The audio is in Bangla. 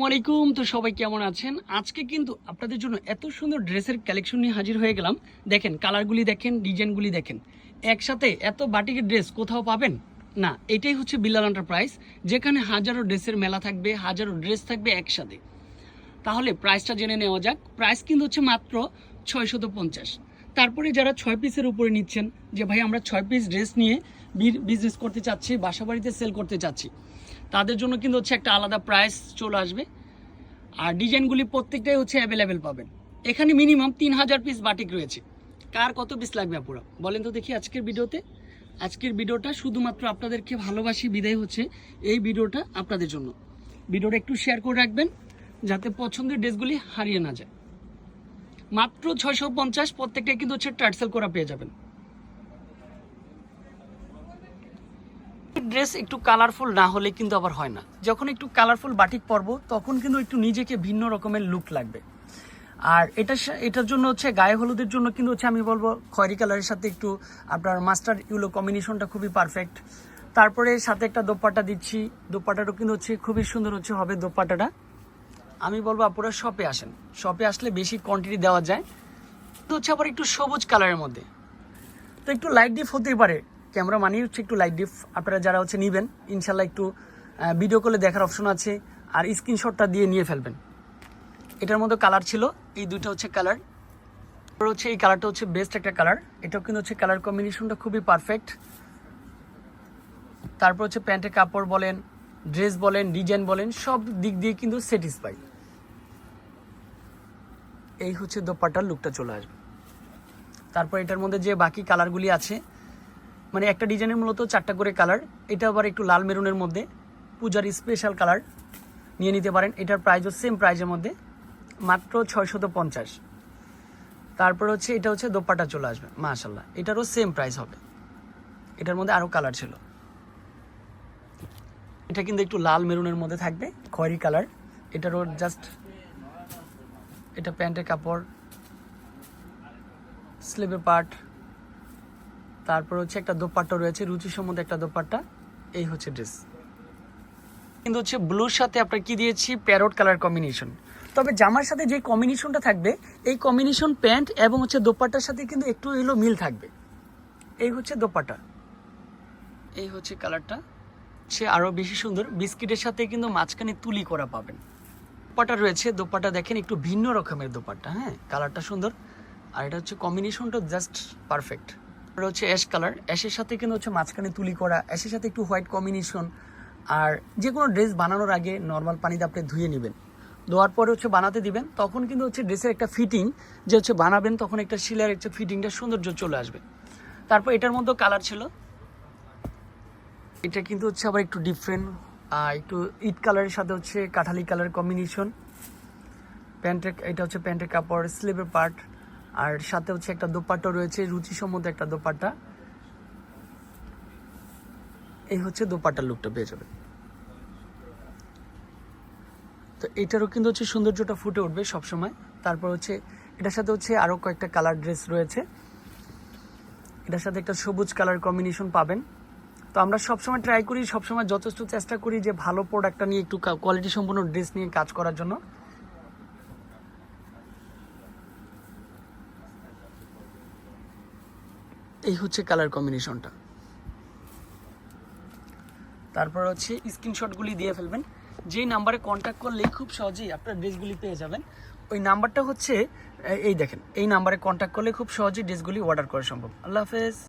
আলাইকুম তো সবাই কেমন আছেন? আজকে কিন্তু আপনাদের জন্য এত সুন্দর ড্রেসের কালেকশন নিয়ে হাজির হয়ে গেলাম। দেখেন কালারগুলি দেখেন, ডিজাইনগুলি দেখেন। একসাথে এত বাটিকের ড্রেস কোথাও পাবেন? না, এটাই হচ্ছে বিল্লাল এন্টারপ্রাইজ যেখানে হাজারো ড্রেসের মেলা থাকবে, হাজারো ড্রেস থাকবে একসাথে। তাহলে প্রাইসটা জেনে নেওয়া যাক। প্রাইস কিন্তু হচ্ছে মাত্র ছয়শত পঞ্চাশ। তারপরে যারা ছয় পিসের উপরে নিচ্ছেন, যে ভাই আমরা ছয় পিস ড্রেস নিয়ে বিজনেস করতে চাচ্ছি বাসা বাড়িতে সেল করতে চাচ্ছি তাদের জন্য কিন্তু হচ্ছে একটা আলাদা প্রাইস চলে আসবে। আর ডিজাইনগুলি প্রত্যেকটাই হচ্ছে অ্যাভেলেবেল পাবেন। এখানে মিনিমাম তিন হাজার পিস বাটিক রয়েছে। কার কত পিস লাগবে আপুরা? বলেন তো দেখি আজকের ভিডিওতে। আজকের ভিডিওটা শুধুমাত্র আপনাদেরকে ভালোবাসি, বিদায় হচ্ছে এই ভিডিওটা আপনাদের জন্য। ভিডিওটা একটু শেয়ার করে রাখবেন, যাতে পছন্দের ড্রেসগুলি হারিয়ে না যায়। মাত্র ছয়শো পঞ্চাশ প্রত্যেকটা কিন্তু হচ্ছে টার্সেল করা পেয়ে যাবেন। ড্রেস একটু কালারফুল না হলে কিন্তু আবার হয় না। যখন একটু কালারফুল বাটিক পরব, তখন কিন্তু একটু নিজেকে ভিন্ন রকমের লুক লাগবে। আর এটা এটার জন্য হচ্ছে গায়ে হলুদের জন্য কিন্তু হচ্ছে আমি বলব খয়েরি কালারের সাথে একটু আপনার মাস্টার ইউলো কম্বিনেশনটা খুবই পারফেক্ট তারপরে সাথে একটা দোপাট্টা দিচ্ছি। দোপাট্টাটাও কিন্তু হচ্ছে খুবই সুন্দর হচ্ছে হবে দোপাট্টাটা। আমি বলব আপনারা শপে আসেন। শপে আসলে বেশি কোয়ান্টিটি দেওয়া যায়। তো হচ্ছে আবার একটু সবুজ কালারের মধ্যে। তো একটু লাইট ডিপ হতেই পারে। ক্যামেরা মানেই হচ্ছে একটু লাইট ডিফ আপনারা যারা হচ্ছে নেবেন, ইনশাল্লাহ একটু ভিডিও কলে দেখার অপশন আছে। আর স্ক্রিনশটটা দিয়ে নিয়ে ফেলবেন। এটার মধ্যে কালার ছিল, এই দুটো হচ্ছে কালার হচ্ছে এই কালারটা হচ্ছে বেস্ট একটা কালার এটাও কিন্তু হচ্ছে কালার কম্বিনেশনটা খুবই পারফেক্ট তারপর হচ্ছে প্যান্টের কাপড় বলেন ড্রেস বলেন ডিজাইন বলেন, সব দিক দিয়ে কিন্তু স্যাটিসফাই এই হচ্ছে দোপাট্টার লুকটা চলে আসবে। তারপর এটার মধ্যে যে বাকি কালারগুলি আছে মানে একটা ডিজাইনের মূলত চারটা করে কালার। এটা আবার একটু লাল মেরুনের মধ্যে। পূজার স্পেশাল কালার নিয়ে নিতে পারেন। এটার প্রাইসও সেম প্রাইজের মধ্যে। মাত্র ছয়শত পঞ্চাশ। তারপর হচ্ছে এটা হচ্ছে দোপাটা চলে আসবে। মাশাল্লাহ এটারও সেম প্রাইস হবে। এটার মধ্যে আরও কালার ছিল। এটা কিন্তু একটু লাল মেরুনের মধ্যে থাকবে। খয়েরি কালার এটারও জাস্ট এটা প্যান্টের কাপড়। স্লিভের পার্ট তারপর হচ্ছে একটা দোপাট্টা রয়েছে রুচি সম্বন্ধে একটা দোপাট্টা। এই হচ্ছে ড্রেস কিন্তু হচ্ছে ব্লুর সাথে আপনার কি দিয়েছি? প্যারোট কালার কম্বিনেশন তবে জামার সাথে যে কম্বিনেশনটা থাকবে, এই কম্বিনেশন প্যান্ট এবং হচ্ছে দোপাট্টার সাথে কিন্তু একটু এলো মিল থাকবে। এই হচ্ছে দোপাট্টা। এই হচ্ছে কালারটা সে আরও বেশি সুন্দর। বিস্কিটের সাথে কিন্তু মাঝখানে তুলি করা পাবেন। দোপাটা রয়েছে। দোপাটা দেখেন, একটু ভিন্ন রকমের দোপাট্টা হ্যাঁ? কালারটা সুন্দর। আর এটা হচ্ছে কম্বিনেশনটা জাস্ট পারফেক্ট এটা হচ্ছে অ্যাশ কালার। অ্যাশের সাথে কিন্তু হচ্ছে মাঝখানে তুলি করা, অ্যাশের সাথে একটু হোয়াইট কম্বিনেশন। আর যে কোনো ড্রেস বানানোর আগে নর্মাল পানিতে আপনি ধুয়ে নেবেন। ধোয়ার পরে হচ্ছে বানাতে দিবেন। তখন কিন্তু হচ্ছে ড্রেসের একটা ফিটিং যে হচ্ছে বানাবেন তখন একটা শিলার একটা ফিটিংটা সৌন্দর্য চলে আসবে। তারপর এটার মধ্যে কালার ছিল। এটা কিন্তু হচ্ছে আবার একটু ডিফারেন্ট একটু ইট কালারের সাথে হচ্ছে কাঠালি কালার কম্বিনেশন। প্যান্টের, এটা হচ্ছে প্যান্টের কাপড় স্লিভের পার্ট আর সাথে হচ্ছে একটা দোপাট্টা রয়েছে রুচি সম্বন্ধে একটা দোপাট্টা। এই হচ্ছে দোপাট্টার লুকটা পেয়ে যাবে তো এটারও কিন্তু হচ্ছে সৌন্দর্যটা ফুটে উঠবে সবসময়। তারপর হচ্ছে, এটার সাথে হচ্ছে আরও কয়েকটা কালার ড্রেস রয়েছে। এটার সাথে একটা সবুজ কালার কম্বিনেশন পাবেন। তো আমরা সবসময় ট্রাই করি, সবসময় যথেষ্ট চেষ্টা করি যে ভালো প্রোডাক্টটা নিয়ে একটু কোয়ালিটি সম্পন্ন ড্রেস নিয়ে কাজ করার জন্য। এই হচ্ছে কালার কম্বিনেশনটা তারপর হচ্ছে স্ক্রিনশটগুলি দিয়ে ফেলবেন। যেই নাম্বারে কন্ট্যাক্ট করলেই খুব সহজেই আপনার ড্রেসগুলি পেয়ে যাবেন। ওই নাম্বারটা হচ্ছে, এই দেখেন, এই নাম্বারে কন্ট্যাক্ট করলে খুব সহজেই ড্রেসগুলি অর্ডার করা সম্ভব। আল্লাহ হাফেজ।